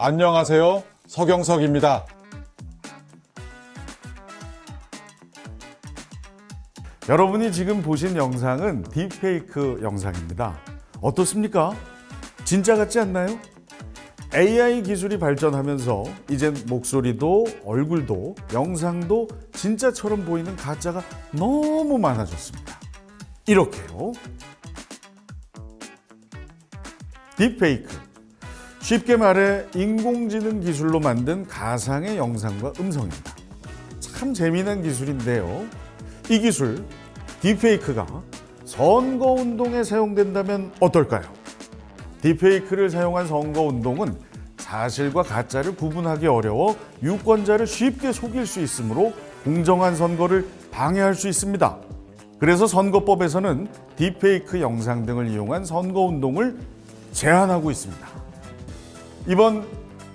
안녕하세요. 서경석입니다. 여러분이 지금 보신 영상은 딥페이크 영상입니다. 어떻습니까? 진짜 같지 않나요? AI 기술이 발전하면서 이젠 목소리도 얼굴도 영상도 진짜처럼 보이는 가짜가 너무 많아졌습니다. 이렇게요. 딥페이크. 쉽게 말해 인공지능 기술로 만든 가상의 영상과 음성입니다. 참 재미난 기술인데요. 이 기술 딥페이크가 선거 운동에 사용된다면 어떨까요? 딥페이크를 사용한 선거 운동은 사실과 가짜를 구분하기 어려워 유권자를 쉽게 속일 수 있으므로 공정한 선거를 방해할 수 있습니다. 그래서 선거법에서는 딥페이크 영상 등을 이용한 선거 운동을 제한하고 있습니다. 이번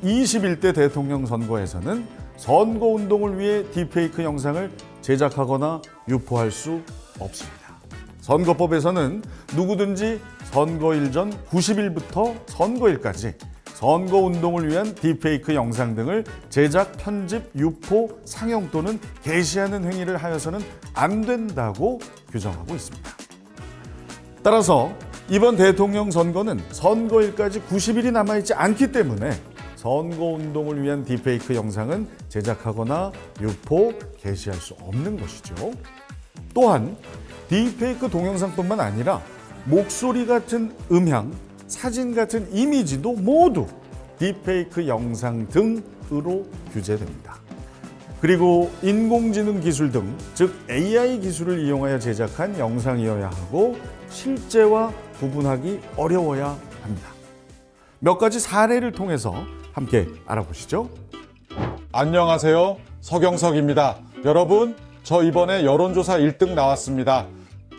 21대 대통령 선거에서는 선거 운동을 위해 딥페이크 영상을 제작하거나 유포할 수 없습니다. 선거법에서는 누구든지 선거일 전 90일부터 선거일까지 선거 운동을 위한 딥페이크 영상 등을 제작, 편집, 유포, 상영 또는 게시하는 행위를 하여서는 안 된다고 규정하고 있습니다. 따라서 이번 대통령 선거는 선거일까지 90일이 남아있지 않기 때문에 선거 운동을 위한 딥페이크 영상은 제작하거나 유포, 게시할 수 없는 것이죠. 또한 딥페이크 동영상뿐만 아니라 목소리 같은 음향, 사진 같은 이미지도 모두 딥페이크 영상 등으로 규제됩니다. 그리고 인공지능 기술 등, 즉 AI 기술을 이용하여 제작한 영상이어야 하고 실제와 구분하기 어려워야 합니다. 몇 가지 사례를 통해서 함께 알아보시죠. 안녕하세요. 서경석입니다. 여러분, 저 이번에 여론조사 1등 나왔습니다.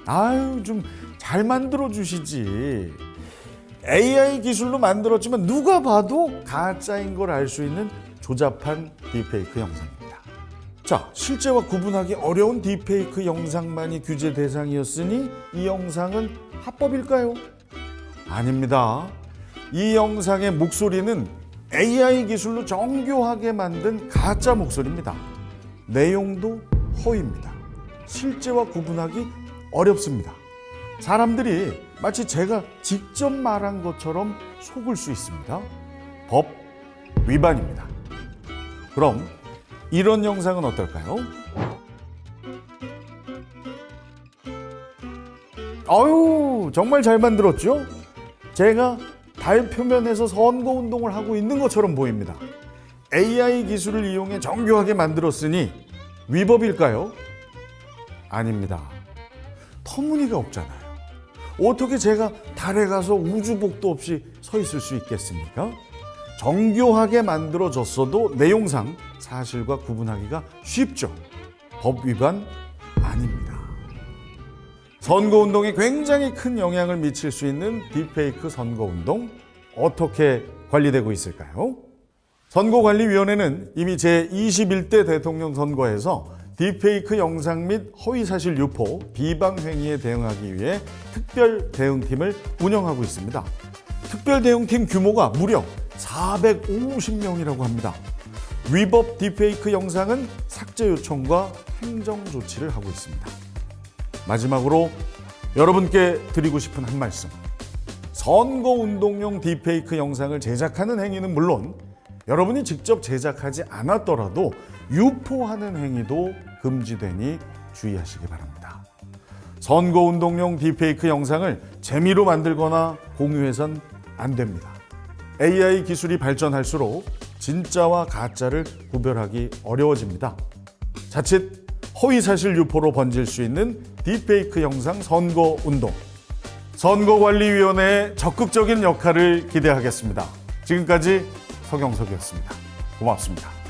아유, 좀 잘 만들어 주시지. AI 기술로 만들었지만 누가 봐도 가짜인 걸 알 수 있는 조잡한 딥페이크 영상입니다. 자, 실제와 구분하기 어려운 딥페이크 영상만이 규제 대상이었으니 이 영상은 합법일까요? 아닙니다. 이 영상의 목소리는 AI 기술로 정교하게 만든 가짜 목소리입니다. 내용도 허위입니다. 실제와 구분하기 어렵습니다. 사람들이 마치 제가 직접 말한 것처럼 속을 수 있습니다. 법 위반입니다. 그럼 이런 영상은 어떨까요? 아유, 정말 잘 만들었죠? 제가 달 표면에서 선거 운동을 하고 있는 것처럼 보입니다. AI 기술을 이용해 정교하게 만들었으니 위법일까요? 아닙니다. 터무니가 없잖아요. 어떻게 제가 달에 가서 우주복도 없이 서 있을 수 있겠습니까? 정교하게 만들어졌어도 내용상 사실과 구분하기가 쉽죠. 법 위반 아닙니다. 선거운동에 굉장히 큰 영향을 미칠 수 있는 딥페이크 선거운동 어떻게 관리되고 있을까요? 선거관리위원회는 이미 제21대 대통령 선거에서 딥페이크 영상 및 허위사실 유포, 비방 행위에 대응하기 위해 특별 대응팀을 운영하고 있습니다. 특별 대응팀 규모가 무려 450명이라고 합니다. 위법 딥페이크 영상은 삭제 요청과 행정 조치를 하고 있습니다. 마지막으로 여러분께 드리고 싶은 한 말씀. 선거 운동용 딥페이크 영상을 제작하는 행위는 물론 여러분이 직접 제작하지 않았더라도 유포하는 행위도 금지되니 주의하시기 바랍니다. 선거 운동용 딥페이크 영상을 재미로 만들거나 공유해선 안 됩니다. AI 기술이 발전할수록 진짜와 가짜를 구별하기 어려워집니다. 자칫 허위사실 유포로 번질 수 있는 딥페이크 영상 선거 운동. 선거관리위원회의 적극적인 역할을 기대하겠습니다. 지금까지 서경석이었습니다. 고맙습니다.